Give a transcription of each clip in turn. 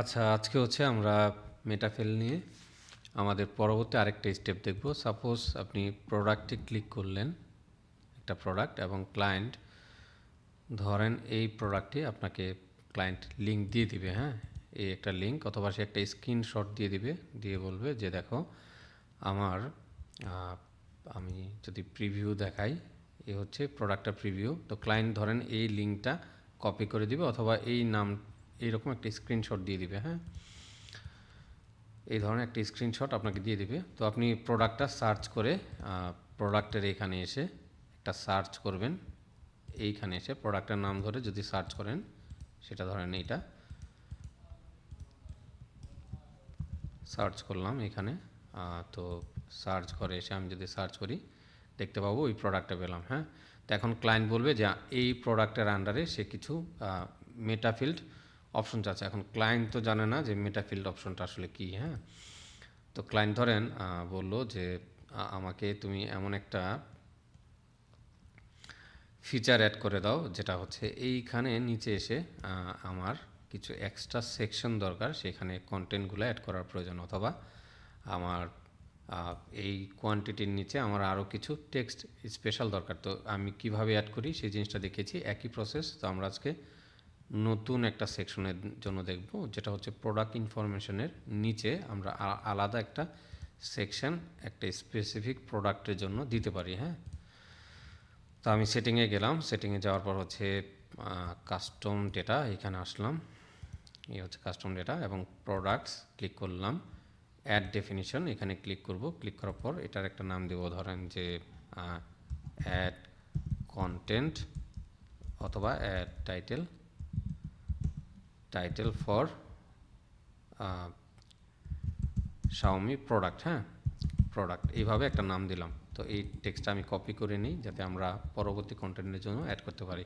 আচ্ছা আজকে হচ্ছে আমরা মেটাফেল নিয়ে আমাদের পরবর্তী আরেকটা স্টেপ দেখব। সাপোজ আপনি প্রোডাক্টে ক্লিক করলেন একটা প্রোডাক্ট এবং ক্লায়েন্ট ধরেন এই প্রোডাক্টটি আপনাকে ক্লায়েন্ট লিঙ্ক দিয়ে দিবে হ্যাঁ? এই একটা লিঙ্ক অথবা সে একটা স্ক্রিনশট দিয়ে দিবে, দিয়ে বলবে যে দেখো, আমার আমি যদি প্রিভিউ দেখাই, এ হচ্ছে প্রোডাক্টটা প্রিভিউ তো ক্লায়েন্ট ধরেন এই লিঙ্কটা কপি করে দিবে অথবা এই নাম এইরকম একটা স্ক্রিনশট দিয়ে দিবে হ্যাঁ? এই ধরনের একটা স্ক্রিনশট আপনাকে দিয়ে দিবে। তো আপনি প্রোডাক্টটা সার্চ করে প্রোডাক্টের এখানে এসে একটা সার্চ করবেন। এইখানে এসে প্রোডাক্টের নাম ধরে যদি সার্চ করেন, সেটা ধরেন এইটা। সার্চ করলাম এখানে। তো সার্চ করে এসে আমি যদি সার্চ করি, দেখতে পাবো ওই প্রোডাক্টটা পেলাম হ্যাঁ? তো এখন ক্লায়েন্ট বলবে যে, এই প্রোডাক্টের আন্ডারে সে কিছু মেটাফিল্ড অপশন চাচ্ছে এখন ক্লায়েন্ট তো জানে না যে মেটাফিল্ড অপশনটা আসলে কী হ্যাঁ? তো ক্লায়েন্ট ধরেন বলল যে আমাকে তুমি এমন একটা ফিচার অ্যাড করে দাও, যেটা হচ্ছে এইখানে নিচে এসে আমার কিছু এক্সট্রা সেকশন দরকার, সেখানে কন্টেন্টগুলো অ্যাড করার প্রয়োজন। অথবা আমার এই কোয়ান্টিটির নিচে আমার আরও কিছু টেক্সট স্পেশাল দরকার। তো আমি কীভাবে অ্যাড করি, সেই জিনিসটা দেখেছি একই প্রসেস তো আমরা আজকে নতুন একটা সেকশনের জন্য দেখব, যেটা হচ্ছে প্রোডাক্ট ইনফরমেশনের নিচে আমরা আলাদা একটা সেকশন একটা স্পেসিফিক প্রোডাক্টের জন্য দিতে পারি হ্যাঁ? তো আমি সেটিংয়ে গেলাম সেটিংয়ে যাওয়ার পর হচ্ছে কাস্টম ডেটা এখানে আসলাম। এই হচ্ছে কাস্টম ডেটা এবং প্রোডাক্টস ক্লিক করলাম। অ্যাড ডেফিনিশন এখানে ক্লিক করব। ক্লিক করার পর এটার একটা নাম দেবো, ধরেন যে অ্যাড কন্টেন্ট অথবা add title title for Xiaomi product হ্যাঁ? প্রোডাক্ট এইভাবে একটা নাম দিলাম। তো এই টেক্সটটা আমি কপি করে নিই যাতে আমরা পরবর্তী কন্টেন্টের জন্য অ্যাড করতে পারি।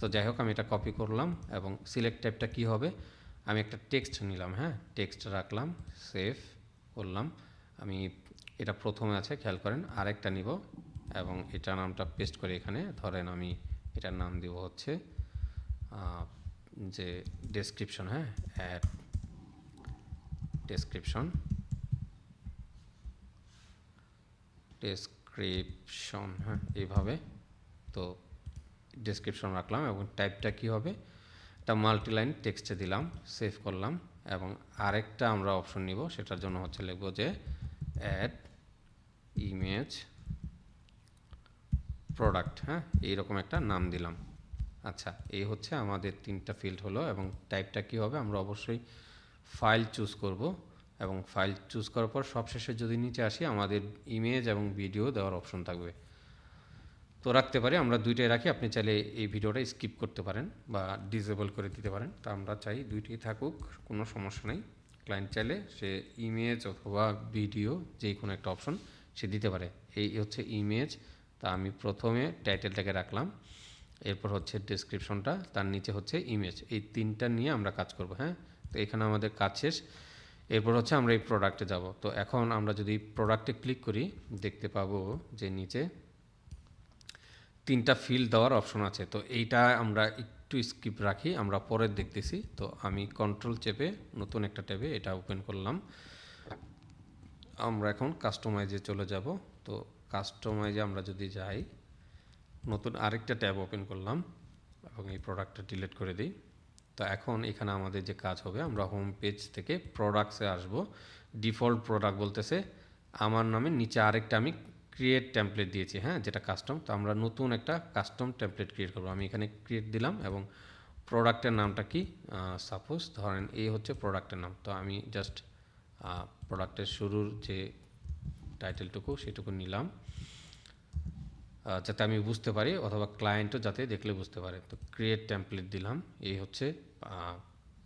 তো যাই হোক, আমি এটা কপি করলাম এবং সিলেক্ট টাইপটা কী হবে? আমি একটা টেক্সট নিলাম হ্যাঁ? টেক্সট রাখলাম সেভ করলাম। আমি এটা প্রথমে আছে, খেয়াল করেন, আরেকটা নিব এবং এটা নামটা পেস্ট করে এখানে ধরেন আমি এটার নাম দিব হচ্ছে যে ডেসক্রিপশন হ্যাঁ? অ্যাড ডেসক্রিপশন ডেসক্রিপশন হ্যাঁ এইভাবে। তো ডেসক্রিপশন রাখলাম এবং টাইপটা কি হবে? একটা মাল্টিলাইন টেক্সটে দিলাম সেভ করলাম এবং আরেকটা আমরা অপশন নিব, সেটার জন্য হচ্ছে লিখব যে অ্যাড ইমেজ প্রোডাক্ট হ্যাঁ? এইরকম একটা নাম দিলাম। আচ্ছা এই হচ্ছে আমাদের তিনটা ফিল্ড হলো এবং টাইপটা কি হবে? আমরা অবশ্যই ফাইল চুজ করব এবং ফাইল চুজ করার পর সবশেষে যদি নিচে আসি, আমাদের ইমেজ এবং ভিডিও দেওয়ার অপশন থাকবে। তো রাখতে পারি, আমরা দুইটাই রাখি, আপনি চাইলে এই ভিডিওটা স্কিপ করতে পারেন বা ডিসেবল করে দিতে পারেন। তা আমরা চাই দুইটাই থাকুক, কোনো সমস্যা নেই। ক্লায়েন্ট চাইলে সে ইমেজ অথবা ভিডিও যে কোনো একটা অপশন সে দিতে পারে। এই হচ্ছে ইমেজ তা আমি প্রথমে টাইটেলটাকে রাখলাম। এরপর হচ্ছে ডেসক্রিপশনটা তার নিচে হচ্ছে ইমেজ এই তিনটা নিয়ে আমরা কাজ করব হ্যাঁ? তো এখানে আমাদের কাজ শেষ। এরপর হচ্ছে আমরা এই প্রোডাক্টে যাব। তো এখন আমরা যদি প্রোডাক্টে ক্লিক করি, দেখতে পাবো যে নিচে তিনটা ফিল্ড দেওয়ার অপশন আছে। তো এইটা আমরা একটু স্কিপ রাখি, আমরা পরে দেখতেছি। তো আমি কন্ট্রোল চেপে নতুন একটা ট্যাবে এটা ওপেন করলাম। আমরা এখন কাস্টমাইজে চলে যাব। তো কাস্টমাইজে আমরা যদি যাই নতুন আরেকটা ট্যাব ওপেন করলাম এবং এই প্রোডাক্টটা ডিলিট করে দিই। তো এখন এখানে আমাদের যে কাজ হবে, আমরা হোম পেজ থেকে প্রোডাক্টসে আসব। ডিফল্ট প্রোডাক্ট বলতেছে, আমার নামে নিচে আরেকটা আমি ক্রিয়েট টেমপ্লেট দিয়েছি হ্যাঁ যেটা কাস্টম তো আমরা নতুন একটা কাস্টম টেমপ্লেট ক্রিয়েট করব। আমি এখানে ক্রিয়েট দিলাম এবং প্রোডাক্টের নামটা কি? সাপোজ ধরেন এই হচ্ছে প্রোডাক্টের নাম। তো আমি জাস্ট প্রোডাক্টের শুরুর যে টাইটেলটুকু সেটুকু নিলাম। যাতে আমি বুঝতে পারি অথবা ক্লায়েন্টও যাতে দেখলে বুঝতে পারে। তো ক্রিয়েট টেমপ্লেট দিলাম, এই হচ্ছে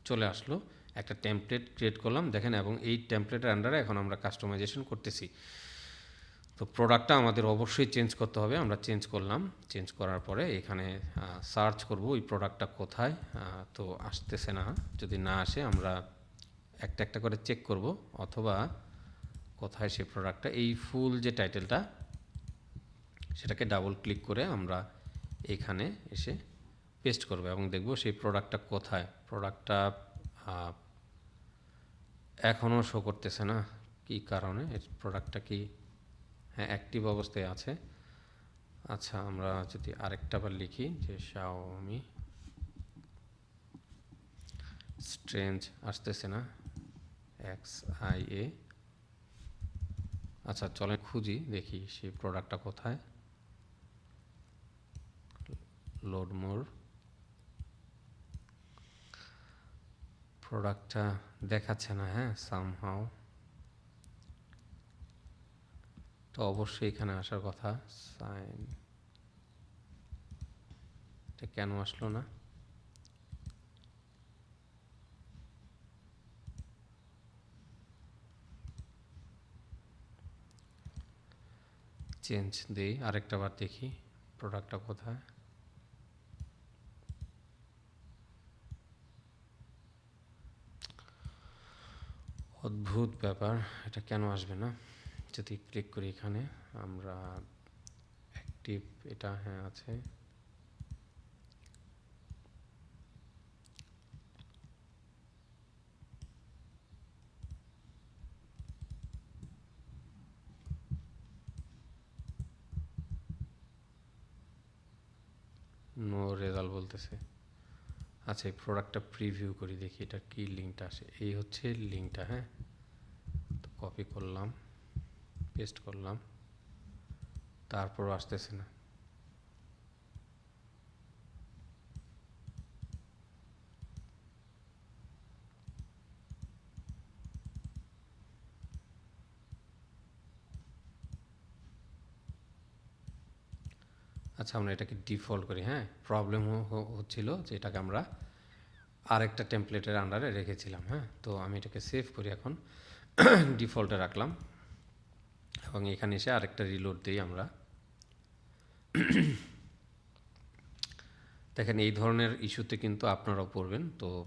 চলে আসলো। একটা টেমপ্লেট ক্রিয়েট করলাম, দেখেন, এবং এই টেমপ্লেটের আন্ডারে এখন আমরা কাস্টমাইজেশন করতেছি। তো প্রোডাক্টটা আমাদের অবশ্যই চেঞ্জ করতে হবে, আমরা চেঞ্জ করলাম। চেঞ্জ করার পরে এখানে সার্চ করব ওই প্রোডাক্টটা কোথায়। তো আসতেছে না, যদি না আসে আমরা একটা একটা করে চেক করব, অথবা কোথায় সেই প্রোডাক্টটা এই ফুল যে টাইটেলটা সেটাকে ডাবল ক্লিক করে আমরা এখানে এসে পেস্ট করব এবং দেখব সেই প্রোডাক্টটা কোথায়? প্রোডাক্টটা এখনও শো করতেছে না। কি কারণে? এর প্রোডাক্টটা কি? হ্যাঁ অ্যাক্টিভ অবস্থায় আছে। আচ্ছা আমরা যদি আরেকটা বার লিখি যে শাওমি স্ট্রেঞ্জ আসতেছে না। এক্স আই এ আচ্ছা চলে খুঁজি, দেখি সেই প্রোডাক্টটা কোথায়। লোড মোর প্রোডাক্টটা দেখাচ্ছে না হ্যাঁ সামহাও তো অবশ্যই এখানে আসার কথা সাইন এটা কেন আসলো না? চেঞ্জ দিই, আরেকটা বার দেখি প্রোডাক্টটা কোথায়? অদ্ভুত ব্যাপার, এটা কেন আসবে না? যদি ক্লিক করি এখানে, আমরা অ্যাক্টিভ এটা হ্যাঁ আছে। নো রেজাল্ট বলতেছে। আচ্ছা এই প্রোডাক্টটা প্রিভিউ করি, দেখি এটা কি লিঙ্কটা আসে। এই হচ্ছে লিঙ্কটা হ্যাঁ? তো কপি করলাম পেস্ট করলাম। তারপর আসতেছে না। আচ্ছা আমরা এটাকে ডিফল্ট করি হ্যাঁ? প্রবলেম হচ্ছিল যে এটাকে আমরা আরেকটা টেমপ্লেটের আন্ডারে রেখেছিলাম হ্যাঁ? তো আমি এটাকে সেভ করি এখন ডিফল্টে রাখলাম এবং এখানে এসে আরেকটা রিলোড দিই আমরা। দেখেন, এই ধরনের ইস্যুতে কিন্তু আপনারাও পড়বেন, তো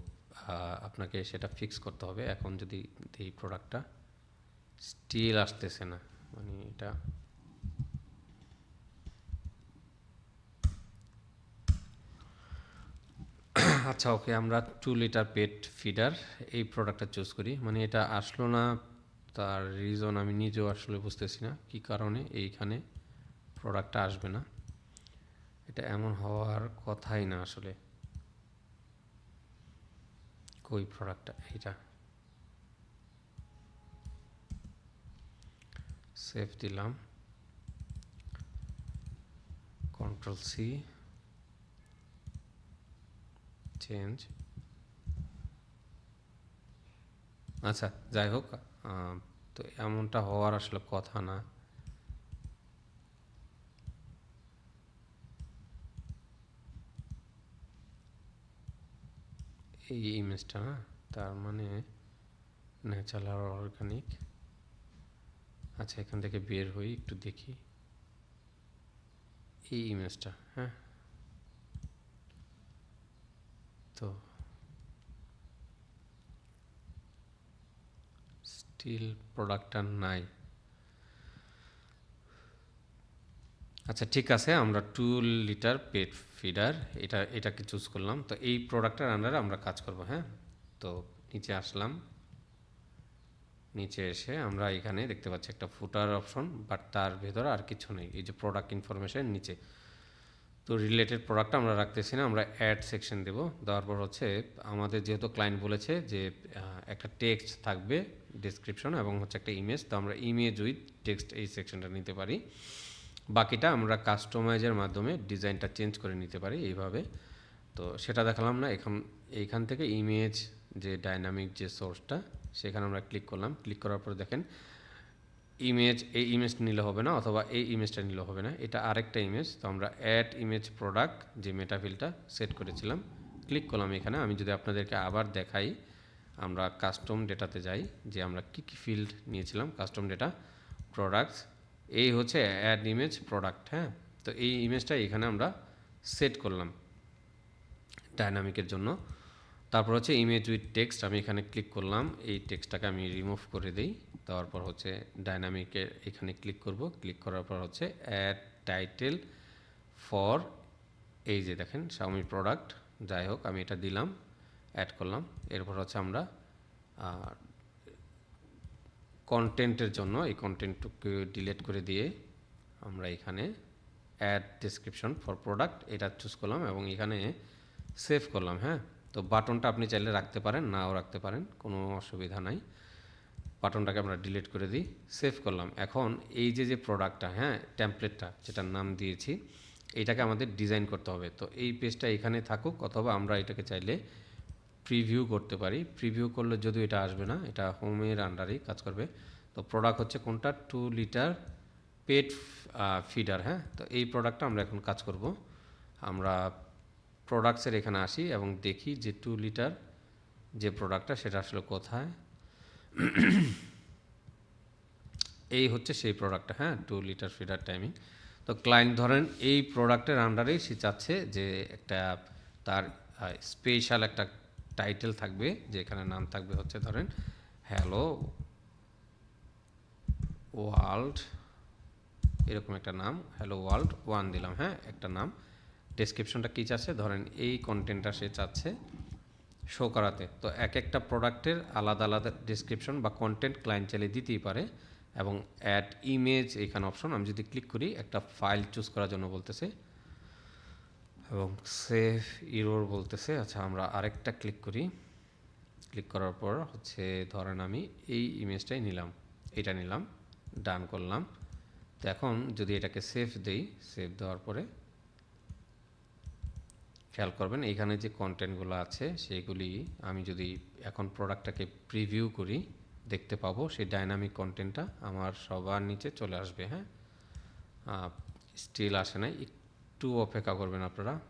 আপনাকে সেটা ফিক্স করতে হবে। এখন যদি এই প্রোডাক্টটা স্টিল আসতেছে না মানে এটা আচ্ছা ওকে, আমরা টু লিটার পেট ফিডার এই প্রোডাক্টটা চুজ করি। মানে এটা আসলো না, তার রিজন আমি নিজেও আসলে বুঝতেছি না, কি কারণে এইখানে প্রোডাক্টটা আসবে না। এটা এমন হওয়ার কথাই না আসলে। কই প্রোডাক্টটা এইটা। সেভ দিলাম। কন্ট্রোল সি চেঞ্জ আচ্ছা যাই হোক তো এমনটা হওয়ার আসলে কথা না এই ইমেজটা না তার মানে ন্যাচারাল অর্গানিক আচ্ছা এখান থেকে বের হই একটু দেখি এই ইমেজটা হ্যাঁ তো স্টিল প্রোডাক্টটা নাই। আচ্ছা ঠিক আছে, আমরা টু লিটার পেট ফিডার এটা, এটাকে চুজ করলাম। তো এই প্রোডাক্টের আন্ডারে আমরা কাজ করব হ্যাঁ? তো নিচে আসলাম। নিচে এসে আমরা এখানে দেখতে পাচ্ছি একটা ফুটার অপশন বাট তার ভেতরে আর কিছু নেই। এই যে প্রোডাক্ট ইনফরমেশন নিচে। তো রিলেটেড প্রোডাক্ট আমরা রাখতেছি না, আমরা অ্যাড সেকশন দেব। দেওয়ার পর হচ্ছে আমাদের যেহেতু ক্লায়েন্ট বলেছে যে একটা টেক্সট থাকবে ডেসক্রিপশন এবং হচ্ছে একটা ইমেজ তো আমরা ইমেজ উইথ টেক্সট এই সেকশনটা নিতে পারি। বাকিটা আমরা কাস্টমাইজের মাধ্যমে ডিজাইনটা চেঞ্জ করে নিতে পারি এইভাবে। তো সেটা দেখালাম না, এখন এইখান থেকে ইমেজ যে ডাইনামিক যে সোর্সটা সেখানে আমরা ক্লিক করলাম। ক্লিক করার পর দেখেন ইমেজ এই ইমেজটা নিলে হবে না, অথবা এই ইমেজটা নিলে হবে না। এটা আরেকটা ইমেজ তো আমরা অ্যাড ইমেজ প্রোডাক্ট যে মেটাফিলটা সেট করেছিলাম ক্লিক করলাম এখানে। আমি যদি আপনাদেরকে আবার দেখাই, আমরা কাস্টম ডেটাতে যাই, যে আমরা কী কী ফিল্ড নিয়েছিলাম কাস্টম ডেটা প্রোডাক্টস এই হচ্ছে অ্যাড ইমেজ প্রোডাক্ট হ্যাঁ? তো এই ইমেজটা এখানে আমরা সেট করলাম ডায়নামিকের জন্য। তারপর হচ্ছে ইমেজ উইথ টেক্সট আমি এখানে ক্লিক করলাম। এই টেক্সটটাকে আমি রিমুভ করে দিই। দেওয়ার পর হচ্ছে ডায়নামিকের এখানে ক্লিক করব। ক্লিক করার পর হচ্ছে অ্যাড টাইটেল ফর এই যে দেখেন শাওমি প্রোডাক্ট যাই হোক, আমি এটা দিলাম অ্যাড করলাম। এরপর হচ্ছে আমরা কন্টেন্টের জন্য এই কন্টেন্টটুকু ডিলিট করে দিয়ে আমরা এখানে অ্যাড ডেসক্রিপশন ফর প্রোডাক্ট এটা চুজ করলাম এবং এখানে সেভ করলাম হ্যাঁ? তো বাটনটা আপনি চাইলে রাখতে পারেন, নাও রাখতে পারেন, কোনো অসুবিধা নাই। বাটনটাকে আমরা ডিলিট করে দিই সেভ করলাম। এখন এই যে যে প্রোডাক্টটা হ্যাঁ টেমপ্লেটটা যেটার নাম দিয়েছি এইটাকে আমাদের ডিজাইন করতে হবে। তো এই পেজটা এখানে থাকুক, অথবা আমরা এটাকে চাইলে প্রিভিউ করতে পারি। প্রিভিউ করলে যদিও এটা আসবে না, এটা হোমের আন্ডারেই কাজ করবে। তো প্রোডাক্ট হচ্ছে কোনটা? টু লিটার পেট ফিডার হ্যাঁ? তো এই প্রোডাক্টটা আমরা এখন কাজ করব। আমরা প্রোডাক্টসের এখানে আসি এবং দেখি যে টু লিটার যে প্রোডাক্টটা সেটা আসলে কোথায়। এই হচ্ছে সেই প্রোডাক্টটা হ্যাঁ টু লিটার ফিডার টাইমিং তো ক্লায়েন্ট ধরেন এই প্রোডাক্টের আন্ডারেই সে চাচ্ছে যে একটা তার স্পেশাল একটা টাইটেল থাকবে, যেখানে নাম থাকবে হচ্ছে ধরেন হ্যালো ওয়ার্ল্ড এরকম একটা নাম হ্যালো ওয়ার্ল্ড ওয়ান দিলাম হ্যাঁ একটা নাম। ডেসক্রিপশনটা কী চাচ্ছে? ধরেন এই কন্টেন্টটা সে চাচ্ছে শো করাতে। তো এক একটা প্রোডাক্টের আলাদা আলাদা ডেসক্রিপশন বা কন্টেন্ট ক্লায়েন্ট চাইলে দিতেই পারে এবং অ্যাড ইমেজ এখানে অপশন আমি যদি ক্লিক করি, একটা ফাইল চুজ করার জন্য বলতেছে এবং সেভ ইরোর বলতেছে। আচ্ছা আমরা আরেকটা ক্লিক করি। ক্লিক করার পর হচ্ছে ধরেন আমি এই ইমেজটাই নিলাম, এটা নিলাম ডান করলাম। তো এখন যদি এটাকে সেভ দেই সেভ দেওয়ার পরে খেয়াল করবেন, এখানে যে কন্টেন্টগুলো আছে, সেগুলি আমি যদি এখন প্রোডাক্টটাকে প্রিভিউ করি, দেখতে পাবো, সেই ডাইনামিক কন্টেন্টটা আমার সবার নিচে চলে আসবে হ্যাঁ? স্টিল আসে নাই, একটু অপেক্ষা করবেন আপনারা।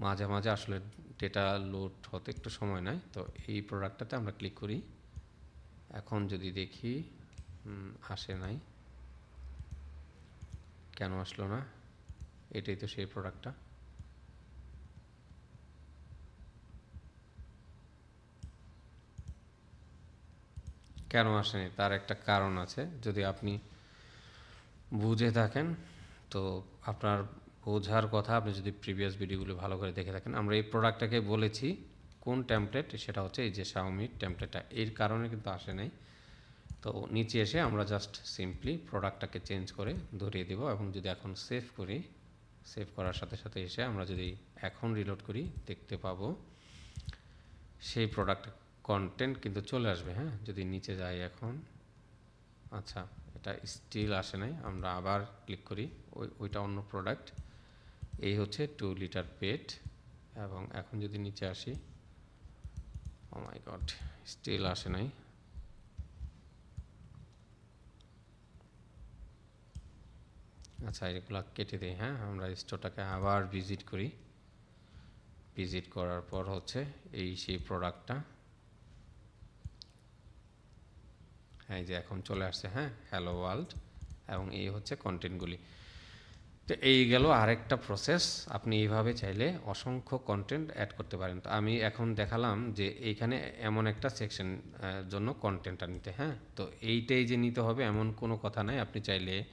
মাঝে মাঝে আসলে ডেটা লোড হতে একটু সময় নেয়, তো এই প্রোডাক্টটাতে আমরা ক্লিক করি। এখন যদি দেখি আসে নাই। কেন আসলো না? এটাই তো সেই প্রোডাক্টটা কেন আসেনি? তার একটা কারণ আছে। যদি আপনি বুঝে থাকেন, তো আপনার বোঝার কথা আপনি যদি প্রিভিয়াস ভিডিওগুলো ভালো করে দেখে থাকেন। আমরা এই প্রোডাক্টটাকে বলেছি, কোন ট্যাম্পলেট সেটা হচ্ছে এই যে শাওমির ট্যাম্পলেটটা এর কারণে কিন্তু আসে নাই। তো নিচে এসে আমরা জাস্ট সিম্পলি প্রোডাক্টটাকে চেঞ্জ করে ধরিয়ে দেব এবং যদি এখন সেভ করি সেভ করার সাথে সাথে এসে আমরা যদি এখন রিলোড করি, দেখতে পাবো সেই প্রোডাক্ট কন্টেন্ট কিন্তু চলে আসবে হ্যাঁ? যদি নিচে যাই এখন আচ্ছা এটা স্টিল আসে নাই, আমরা আবার ক্লিক করি, ওই, ওইটা অন্য প্রোডাক্ট এই হচ্ছে টু লিটার পেট এবং এখন যদি নিচে আসি ও গড স্টিল আসে নাই। আচ্ছা এগুলো কেটে দিই হ্যাঁ? আমরা স্টোরটাকে আবার ভিজিট করি। ভিজিট করার পর হচ্ছে এই সেই প্রোডাক্টটা এই যে এখন চলে আসছে হ্যাঁ? হ্যালো ওয়ার্ল্ড এবং এই হচ্ছে কন্টেন্টগুলি তো এই গেল আরেকটা প্রসেস আপনি এইভাবে চাইলে অসংখ্য কন্টেন্ট অ্যাড করতে পারেন। তো আমি এখন দেখালাম যে এইখানে এমন একটা সেকশন জন্য কন্টেন্টটা নিতে হ্যাঁ? তো এইটাই যে নিতে হবে এমন কোনো কথা নাই। আপনি চাইলে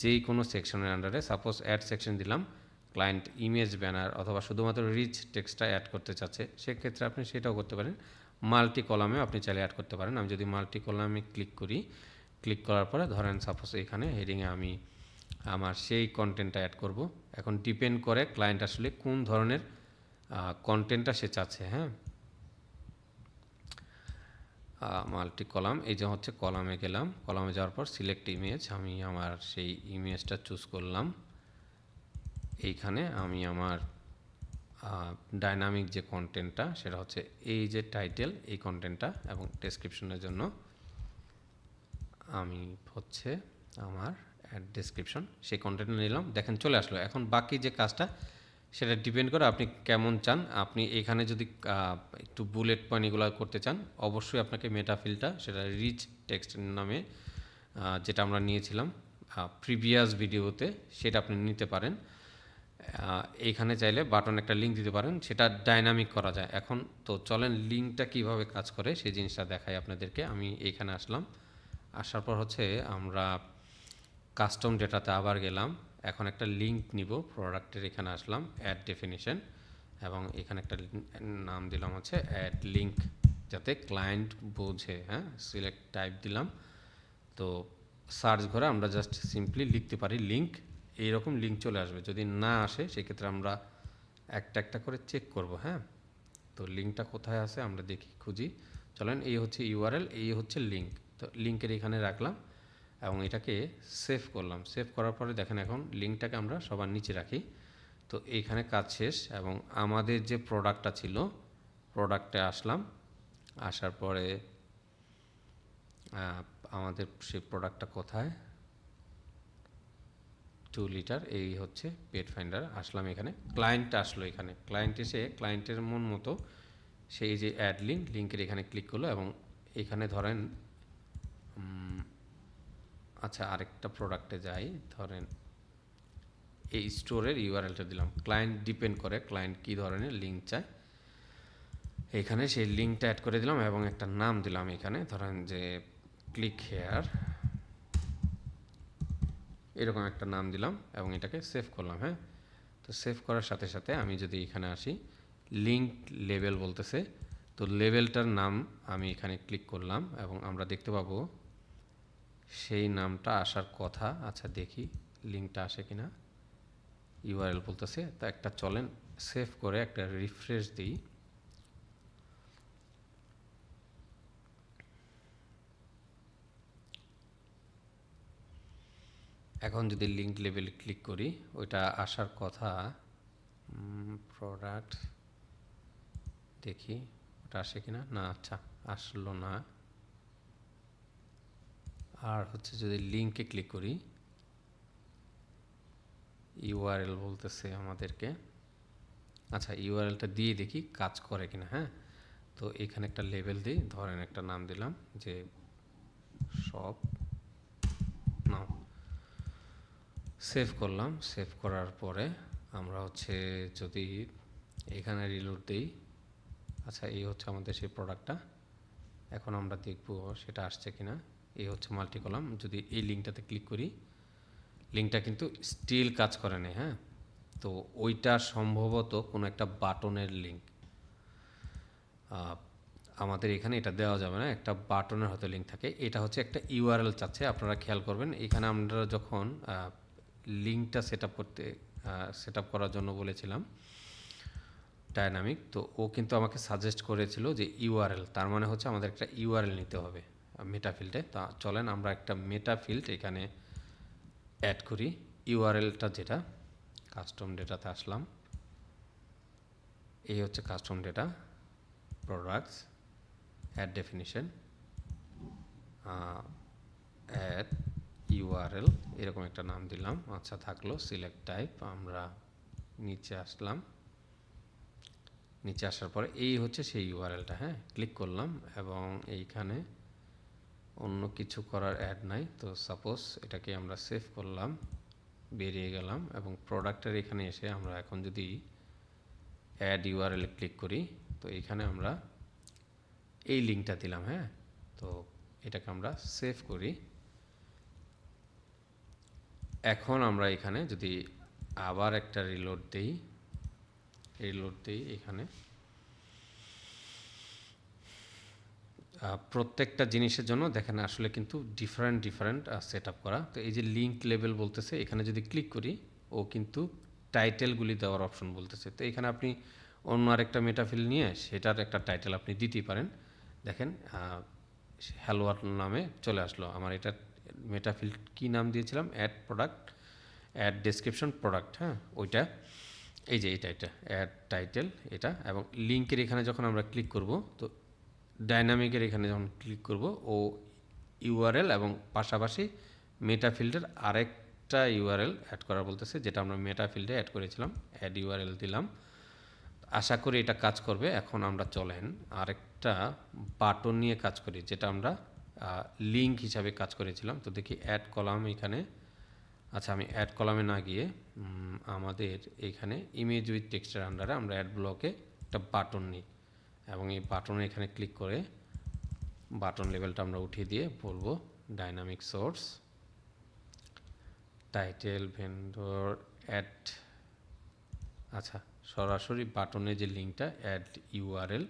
যেই কোনো সেকশনের আন্ডারে সাপোজ অ্যাড সেকশন দিলাম ক্লায়েন্ট ইমেজ ব্যানার অথবা শুধুমাত্র রিচ টেক্সটটা অ্যাড করতে চাচ্ছে, সেক্ষেত্রে আপনি সেটাও করতে পারেন। মাল্টি কলামে আপনি চাইলে অ্যাড করতে পারেন। আমি যদি মাল্টি কলামে ক্লিক করি ক্লিক করার পরে ধরেন সাপোজ এখানে হেডিংয়ে আমি আমার সেই কন্টেন্টটা অ্যাড করব। এখন ডিপেন্ড করে ক্লায়েন্ট আসলে কোন ধরনের কন্টেন্টটা সে চাচ্ছে হ্যাঁ? মাল্টি কলাম এই যে হচ্ছে কলামে গেলাম। কলামে যাওয়ার পর সিলেক্ট ইমেজ আমি আমার সেই ইমেজটা চুজ করলাম। এইখানে আমি আমার ডাইনামিক যে কন্টেন্টটা সেটা হচ্ছে এই যে টাইটেল এই কন্টেন্টটা এবং ডেসক্রিপশনের জন্য আমি হচ্ছে আমার অ্যাড ডেসক্রিপশন সেই কন্টেন্ট নিলাম। দেখেন চলে আসলো। এখন বাকি যে কাজটা, সেটা ডিপেন্ড করে আপনি কেমন চান। আপনি এখানে যদি একটু বুলেট পয়েন্ট এগুলো করতে চান, অবশ্যই আপনাকে মেটাফিলটা সেটা রিচ টেক্সট নামে যেটা আমরা নিয়েছিলাম প্রিভিয়াস ভিডিওতে সেটা আপনি নিতে পারেন। এইখানে চাইলে বাটন একটা লিঙ্ক দিতে পারেন, সেটা ডাইনামিক করা যায়। এখন তো চলেন লিঙ্কটা কীভাবে কাজ করে সেই জিনিসটা দেখাই আপনাদেরকে। আমি এইখানে আসলাম। আসার পর হচ্ছে আমরা কাস্টম ডেটাতে আবার গেলাম। এখন একটা লিঙ্ক নিব প্রোডাক্টের এখানে আসলাম অ্যাড ডেফিনিশন এবং এখানে একটা নাম দিলাম হচ্ছে অ্যাড লিঙ্ক যাতে ক্লায়েন্ট বোঝে হ্যাঁ? সিলেক্ট টাইপ দিলাম। তো সার্চ ঘরে আমরা জাস্ট সিম্পলি লিখতে পারি লিঙ্ক এইরকম লিঙ্ক চলে আসবে। যদি না আসে, সেক্ষেত্রে আমরা একটা একটা করে চেক করব হ্যাঁ? তো লিঙ্কটা কোথায় আছে আমরা দেখি, খুঁজি। চলেন, এই হচ্ছে ইউআরএল এই হচ্ছে লিঙ্ক তো লিঙ্কের এখানে রাখলাম এবং এটাকে সেভ করলাম। সেভ করার পরে দেখেন এখন লিঙ্কটাকে আমরা সবার নিচে রাখি। তো এইখানে কাজ শেষ এবং আমাদের যে প্রোডাক্টটা ছিল প্রোডাক্টে আসলাম। আসার পরে আমাদের সেই প্রোডাক্টটা কোথায়? টু লিটার এই হচ্ছে পেট ফাইন্ডার আসলাম এখানে। ক্লায়েন্ট আসলো এখানে। ক্লায়েন্ট এসে ক্লায়েন্টের মন মতো সেই যে অ্যাড লিঙ্ক লিঙ্কের এখানে ক্লিক করল এবং এখানে ধরেন আচ্ছা আরেকটা প্রোডাক্টে যাই, ধরেন এই স্টোরের ইউআরএলটা দিলাম। ক্লায়েন্ট ডিপেন্ড করে ক্লায়েন্ট কী ধরনের লিঙ্ক চায়। এখানে সেই লিঙ্কটা অ্যাড করে দিলাম এবং একটা নাম দিলাম এখানে। ধরেন যে ক্লিক হেয়ার এরকম একটা নাম দিলাম এবং এটাকে সেভ করলাম হ্যাঁ? তো সেভ করার সাথে সাথে আমি যদি এখানে আসি লিঙ্ক লেভেল বলতেছে, তো লেভেলটার নাম আমি এখানে ক্লিক করলাম এবং আমরা দেখতে পাবো সেই নামটা আসার কথা। আচ্ছা দেখি লিঙ্কটা আসে কি কিনা। ইউআরএল বলতেছে, তা একটা চলেন সেভ করে একটা রিফ্রেশ দিই। এখন যদি লিঙ্ক লেভেল ক্লিক করি, ওইটা আসার কথা প্রোডাক্ট দেখি, ওটা আসে কিনা? না আচ্ছা আসলো না। আর হচ্ছে যদি লিঙ্কে ক্লিক করি ইউআরএল বলতেছে আমাদেরকে। আচ্ছা ইউআরএলটা দিয়ে দেখি কাজ করে কিনা হ্যাঁ? তো এখানে একটা লেভেল দিই, ধরেন একটা নাম দিলাম যে সব নাম সেভ করলাম, সেভ করার পরে আমরা হচ্ছে যদি এখানে রিলোড দিই আচ্ছা এই হচ্ছে আমাদের সেই প্রোডাক্টটা এখন আমরা দেখব সেটা আসছে কিনা। এই হচ্ছে মাল্টি কলাম যদি এই লিঙ্কটাতে ক্লিক করি লিঙ্কটা কিন্তু স্টিল কাজ করে না হ্যাঁ? তো ওইটা সম্ভবত কোনো একটা বাটনের লিঙ্ক আমাদের এখানে এটা দেওয়া যাবে না, একটা বাটনের হয়তো লিঙ্ক থাকে। এটা হচ্ছে একটা ইউআরএল চাচ্ছে, আপনারা খেয়াল করবেন। এখানে আমরা যখন লিঙ্কটা সেট আপ করতে সেট আপ করার জন্য বলেছিলাম ডায়নামিক। তো ও কিন্তু আমাকে সাজেস্ট করেছিল যে ইউআরএল, তার মানে হচ্ছে আমাদের একটা ইউআরএল নিতে হবে মেটা ফিল্ডে। তা চলেন আমরা একটা মেটা ফিল্ড এখানে অ্যাড করি। ইউআরএলটা যেটা কাস্টম ডেটাতে আসলাম। এই হচ্ছে custom data products add definition add URL এরকম একটা নাম দিলাম। আচ্ছা থাকল সিলেক্ট টাইপ আমরা নিচে আসলাম। নিচে আসার পরে এই হচ্ছে সেই ইউআরএলটা হ্যাঁ? ক্লিক করলাম এবং এইখানে অন্য কিছু করার অ্যাড নাই। তো সাপোজ এটাকে আমরা সেভ করলাম, বেরিয়ে গেলাম এবং প্রোডাক্টের এখানে এসে আমরা এখন যদি অ্যাড ইউআরএল ক্লিক করি, তো এখানে আমরা এই লিঙ্কটা দিলাম হ্যাঁ? তো এটাকে আমরা সেভ করি। এখন আমরা এখানে যদি আবার একটা রিলোড দিই রিলোড দিই এখানে। প্রত্যেকটা জিনিসের জন্য দেখেন আসলে কিন্তু ডিফারেন্ট ডিফারেন্ট সেট আপ করা। তো এই যে লিঙ্ক লেভেল বলতেছে, এখানে যদি ক্লিক করি, ও কিন্তু টাইটেলগুলি দেওয়ার অপশন বলতেছে। তো এখানে আপনি অন্য আরেকটা মেটাফিল নিয়ে সেটার একটা টাইটেল আপনি দিতেই পারেন। দেখেন হ্যালোয়ার নামে চলে আসলো। আমার এটা মেটাফিল কী নাম দিয়েছিলাম? Add product add description product হ্যাঁ? ওইটা, এই যে এটা এটা অ্যাড টাইটেল এটা, এবং লিঙ্কের এখানে যখন আমরা ক্লিক করব, তো ডাইনামিকের এখানে যখন ক্লিক করব, ও ইউআরএল এবং পাশাপাশি মেটা ফিল্ডের আরেকটা ইউআরএল অ্যাড করা বলতেছে, যেটা আমরা মেটা ফিল্ডে অ্যাড করেছিলাম অ্যাড ইউআরএল দিলাম। আশা করি এটা কাজ করবে, এখন আমরা চলেন আরেকটা বাটন নিয়ে কাজ করি, যেটা আমরা লিঙ্ক হিসাবে কাজ করেছিলাম। তো দেখি অ্যাড কলাম এখানে। আচ্ছা আমি অ্যাড কলামে না গিয়ে আমাদের এখানে ইমেজ উইথ টেক্সটের আন্ডারে আমরা অ্যাড ব্লকে একটা বাটন নিই। এবং এই বাটনে এখানে ক্লিক করে বাটন লেভেলটা আমরা উঠিয়ে দিয়ে বলব dynamic source title vendor add আচ্ছা সরাসরি বাটনে যে লিঙ্কটা অ্যাড ইউআরএল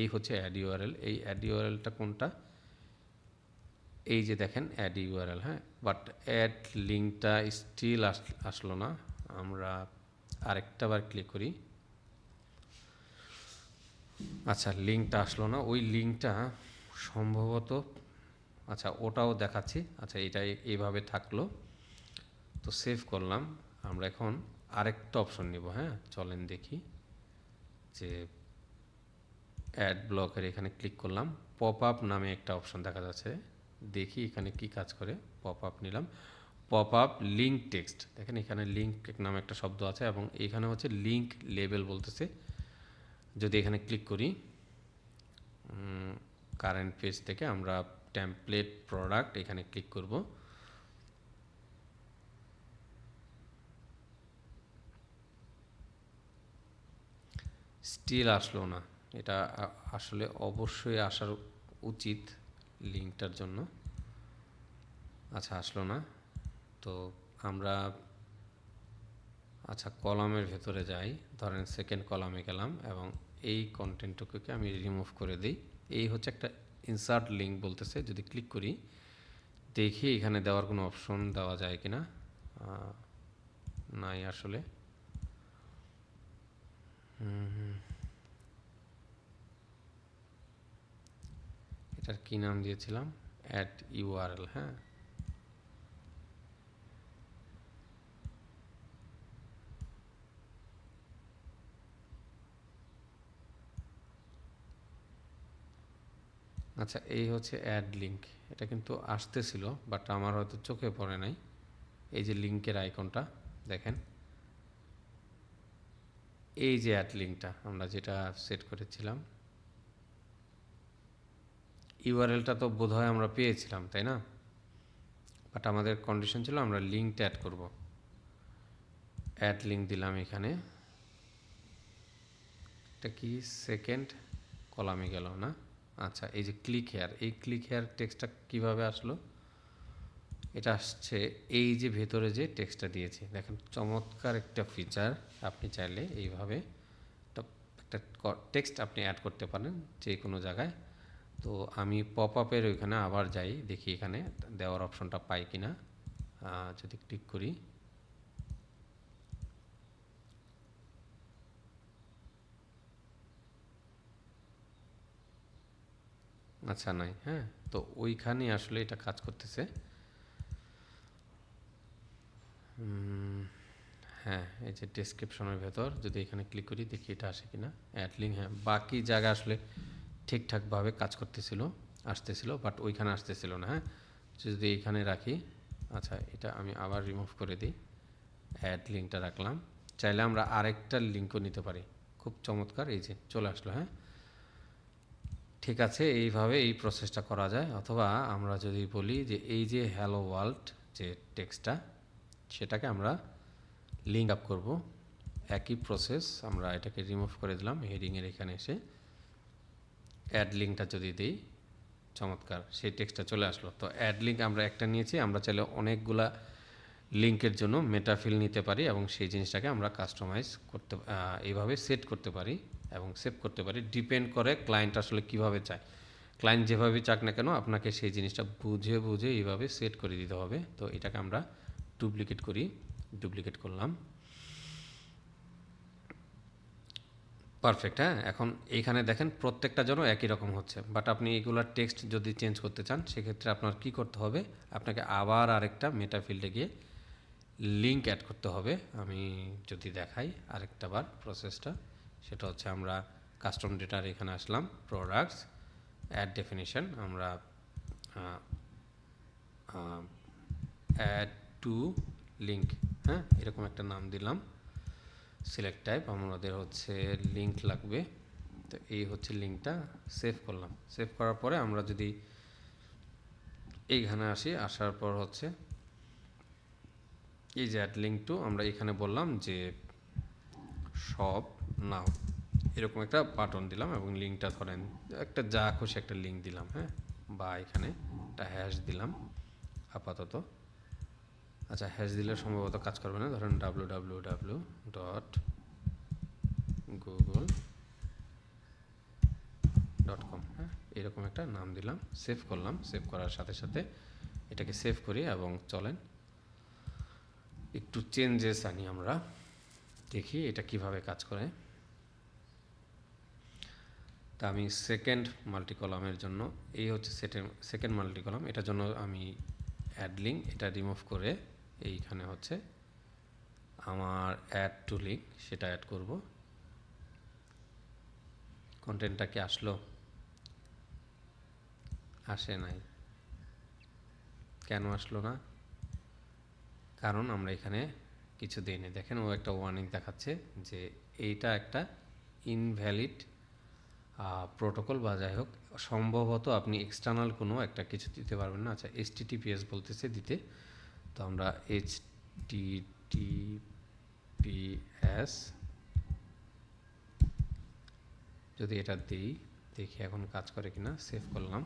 এই হচ্ছে অ্যাড ইউআরএল এই অ্যাড ইউআরএলটা কোনটা? এই যে দেখেন অ্যাড ইউআরএল হ্যাঁ? বাট অ্যাড লিঙ্কটা স্টিল আসলো না। আমরা আরেকটা বার ক্লিক করি। আচ্ছা লিঙ্কটা আসলো না। ওই লিঙ্কটা সম্ভবত আচ্ছা ওটাও দেখাচ্ছি। আচ্ছা এটা এইভাবে থাকল। তো সেভ করলাম। আমরা এখন আরেকটা অপশন নিব হ্যাঁ? চলেন দেখি যে অ্যাড ব্লকের এখানে ক্লিক করলাম। পপ আপ নামে একটা অপশন দেখা যাচ্ছে। দেখি এখানে কি কাজ করে। পপ আপ নিলাম। পপ আপ লিঙ্ক টেক্সট দেখেন এখানে লিঙ্ক নামে একটা শব্দ আছে এবং এখানে হচ্ছে লিঙ্ক লেবেল বলতেছে। যদি এখানে ক্লিক করি কারেন্ট পেজ থেকে আমরা টেমপ্লেট প্রোডাক্ট এখানে ক্লিক করব। স্টিল আসলো না। এটা আসলে অবশ্যই আসার উচিত। লিঙ্কটার জন্য। আচ্ছা আসলো না। তো আমরা আচ্ছা কলামের ভেতরে যাই। ধরেন সেকেন্ড কলামে গেলাম এবং এই কন্টেন্টটুকুকে আমি রিমুভ করে দিই। এই হচ্ছে একটা ইনসার্ট লিঙ্ক বলতেছে যদি ক্লিক করি দেখি এখানে দেওয়ার কোনো অপশন দেওয়া যায় কিনা। আহ, নাই আসলে। হুম, হুম। এটার কি নাম দিয়েছিলাম? অ্যাট ইউআরএল হ্যাঁ? আচ্ছা এই হচ্ছে অ্যাড লিঙ্ক এটা কিন্তু আসতেছিল বাট আমার হয়তো চোখে পড়ে নাই। এই যে লিঙ্কের আইকনটা দেখেন। এই যে অ্যাড লিঙ্কটা আমরা যেটা সেট করেছিলাম ইউআরএলটা তো বোধহয় আমরা পেয়েছিলাম, তাই না? বাট আমাদের কন্ডিশন ছিল আমরা লিঙ্কটা অ্যাড করব। অ্যাড লিঙ্ক দিলাম এখানে। এটা কি? সেকেন্ড কলামে গেল, না? আচ্ছা এই যে ক্লিক হেয়ার এই ক্লিক হেয়ার টেক্সটটা কীভাবে আসলো? এটা আসছে এই যে ভেতরে যে টেক্সটটা দিয়েছি। দেখেন, চমৎকার একটা ফিচার আপনি চাইলে এইভাবে একটা- একটা টেক্সট আপনি অ্যাড করতে পারেন যে কোনো জায়গায়। তো আমি পপ আপের ওইখানে আবার যাই দেখি এখানে দেওয়ার অপশনটা পাই কিনা। আহ, যদি ক্লিক করি। আচ্ছা নাই হ্যাঁ? তো ওইখানে আসলে এটা কাজ করতেছে। হ্যাঁ এই যে ডেসক্রিপশনের ভেতর যদি এখানে ক্লিক করি দেখি এটা আসে কিনা। অ্যাড লিঙ্ক হ্যাঁ বাকি জায়গা আসলে ঠিকঠাকভাবে কাজ করতেছিল, আসতেছিল বাট ওইখানে আসতেছিল না হ্যাঁ? যদি এইখানে রাখি আচ্ছা এটা আমি আবার রিমুভ করে দিই অ্যাড লিঙ্কটা রাখলাম, চাইলে আমরা আরেকটা লিঙ্কও নিতে পারি, খুব চমৎকার, এই যে, চলে আসলো হ্যাঁ? ঠিক আছে, এইভাবে এই প্রসেসটা করা যায়, অথবা আমরা যদি বলি যে এই যে হ্যালো ওয়ার্ল্ড যে টেক্সটটা সেটাকে আমরা লিঙ্ক আপ করব, একই প্রসেস আমরা এটাকে রিমুভ করে দিলাম হেডিংয়ের এখানে এসে অ্যাড লিঙ্কটা যদি দিই, চমৎকার, সেই টেক্সটটা চলে আসলো। তো অ্যাড লিঙ্ক আমরা একটা নিয়েছি, আমরা চাইলে অনেকগুলা লিঙ্কের জন্য মেটাফিল নিতে পারি এবং সেই জিনিসটাকে আমরা কাস্টমাইজ করতে এইভাবে সেট করতে পারি এবং সেভ করতে পারি। ডিপেন্ড করে ক্লায়েন্ট আসলে কীভাবে চায়। ক্লায়েন্ট যেভাবে চাক না কেন, আপনাকে সেই জিনিসটা বুঝে বুঝে এইভাবে সেট করে দিতে হবে। তো এটাকে আমরা ডুপ্লিকেট করি ডুপ্লিকেট করলাম। পারফেক্ট হ্যাঁ? এখন এইখানে দেখেন প্রত্যেকটা যেন একই রকম হচ্ছে। বাট আপনি এগুলার টেক্সট যদি চেঞ্জ করতে চান, সেক্ষেত্রে আপনার কি করতে হবে? আপনাকে আবার আরেকটা মেটা ফিল্ডে গিয়ে লিঙ্ক অ্যাড করতে হবে। আমি যদি দেখাই আরেকটা বার প্রসেসটা সেটা হচ্ছে আমরা কাস্টম ডেটার এখানে আসলাম প্রোডাক্টস অ্যাড ডেফিনিশন আমরা অ্যাড টু লিঙ্ক হ্যাঁ? এরকম একটা নাম দিলাম। সিলেক্ট টাইপ আমাদের হচ্ছে লিঙ্ক লাগবে। তো এই হচ্ছে লিঙ্কটা সেভ করলাম। সেভ করার পরে আমরা যদি এইখানে আসি, আসার পর হচ্ছে এই যে অ্যাড লিঙ্ক টু আমরা এখানে বললাম যে সব নাও এরকম একটা বাটন দিলাম এবং লিঙ্কটা ধরেন, একটা যা খুশি একটা লিঙ্ক দিলাম হ্যাঁ? বা এখানে একটা হ্যাশ দিলাম, আপাতত। আচ্ছা হ্যাশ দিলে সম্ভবত কাজ করবে না। ধরেন W W W dot Google dot com হ্যাঁ? এরকম একটা নাম দিলাম সেভ করলাম। সেভ করার সাথে সাথে এটাকে সেভ করি এবং চলেন। একটু চেঞ্জেস আনি আমরা। দেখি এটা কীভাবে কাজ করে। তা আমি সেকেন্ড মাল্টি কলামের জন্য, এই হচ্ছে সেকেন্ড মাল্টি কলাম এটার জন্য আমি অ্যাড লিঙ্ক এটা রিমুভ করে এইখানে হচ্ছে আমার অ্যাড টু লিঙ্ক সেটা অ্যাড করব। কন্টেন্টটা কি আসলো? আসে নাই। কেন আসলো না? কারণ আমরা এখানে কিছু দিইনি দেখেন ও একটা ওয়ার্নিং দেখাচ্ছে যে এইটা একটা ইনভ্যালিড প্রোটোকল বা যাই হোক, সম্ভবত আপনি এক্সটার্নাল কোনো একটা কিছু দিতে পারবেন না। আচ্ছা টিটিপিএস বলতেছে দিতে। তো আমরা এইচ টিটিপিএস যদি এটা দিই, দেখি এখন কাজ করে কিনা সেভ করলাম।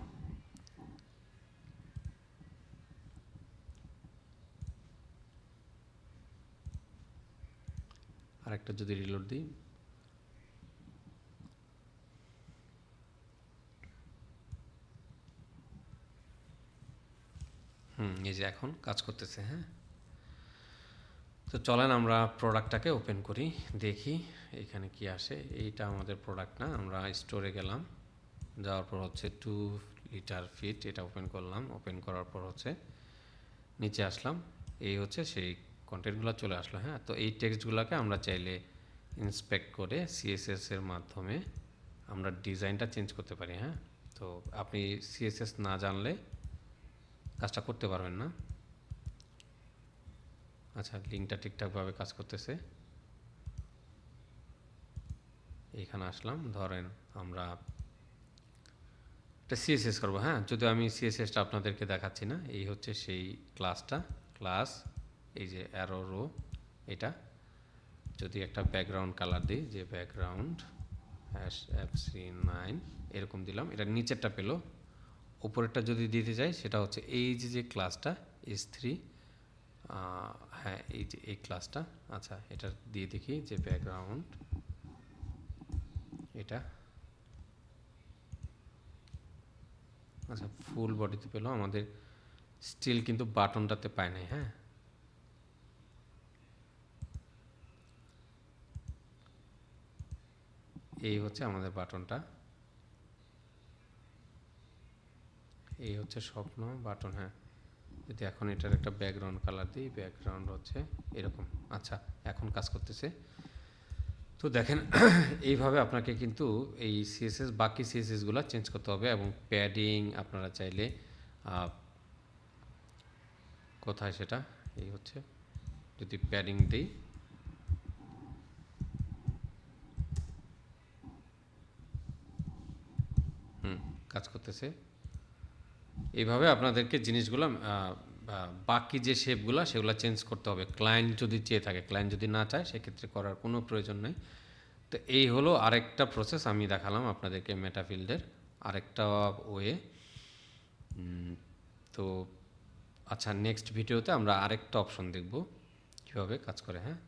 আরেকটা যদি রিলোড দিই হুম, এই যে এখন কাজ করতেছে হ্যাঁ। তো চলেন আমরা প্রোডাক্টটাকে ওপেন করি, দেখি এখানে কি আসে। এইটা আমাদের প্রোডাক্ট না, আমরা স্টোরে গেলাম, যাওয়ার পর হচ্ছে টু লিটার ফিট এটা ওপেন করলাম ওপেন করার পর হচ্ছে নিচে আসলাম, এই হচ্ছে সেই কন্টেন্টগুলো চলে আসলো হ্যাঁ। তো এই টেক্সটগুলোকে আমরা চাইলে ইন্সপেক্ট করে সিএসএস এর মাধ্যমে আমরা ডিজাইনটা চেঞ্জ করতে পারি হ্যাঁ। তো আপনি সিএসএস না জানলে কাজটা করতে পারবেন না। আচ্ছা লিঙ্কটা ঠিকঠাকভাবে কাজ করতেছে। এখানে আসলাম, ধরেন আমরা একটা সিএসএস করব হ্যাঁ? যদি আমি সিএসএসটা আপনাদেরকে দেখাচ্ছি না, এই হচ্ছে সেই ক্লাসটা ক্লাস এই যে অ্যারো রো এটা। যদি একটা ব্যাকগ্রাউন্ড কালার দিই, যে background hash F C nine এরকম দিলাম। এটা নিচেরটা পেল। উপরেরটা যদি দিতে চাই সেটা হচ্ছে এই যে যে ক্লাসটা এস থ্রি হ্যাঁ এই যে, এই ক্লাসটা আচ্ছা এটা দিয়ে দেখি যে ব্যাকগ্রাউন্ড এটা। আচ্ছা ফুল বডিতে পেল, আমাদের স্টিল কিন্তু বাটনটাতে পায় নাই হ্যাঁ। এই হচ্ছে আমাদের বাটনটা এই হচ্ছে স্বপ্ন, বাটন হ্যাঁ। যদি এখন এটার একটা ব্যাকগ্রাউন্ড কালার দিই ব্যাকগ্রাউন্ড হচ্ছে এরকম। আচ্ছা এখন কাজ করতেছে। তো দেখেন, এইভাবে আপনাকে কিন্তু এই সিএসএস বাকি সিএসএসগুলো চেঞ্জ করতে হবে এবং প্যাডিং আপনারা চাইলে কোথায় সেটা? এই হচ্ছে, যদি প্যাডিং দিই। হুম, কাজ করতেছে। এইভাবে আপনাদেরকে জিনিসগুলো বাকি যে শেপগুলো, সেগুলো চেঞ্জ করতে হবে। ক্লায়েন্ট যদি চেয়ে থাকে ক্লায়েন্ট যদি না চায়, সেক্ষেত্রে করার কোনো প্রয়োজন নেই। তো এই হলো আরেকটা প্রসেস আমি দেখালাম আপনাদেরকে মেটাফিল্ডের আরেকটা ওয়ে তো আচ্ছা নেক্সট ভিডিওতে আমরা আরেকটা অপশন দেখব। কীভাবে কাজ করে হ্যাঁ?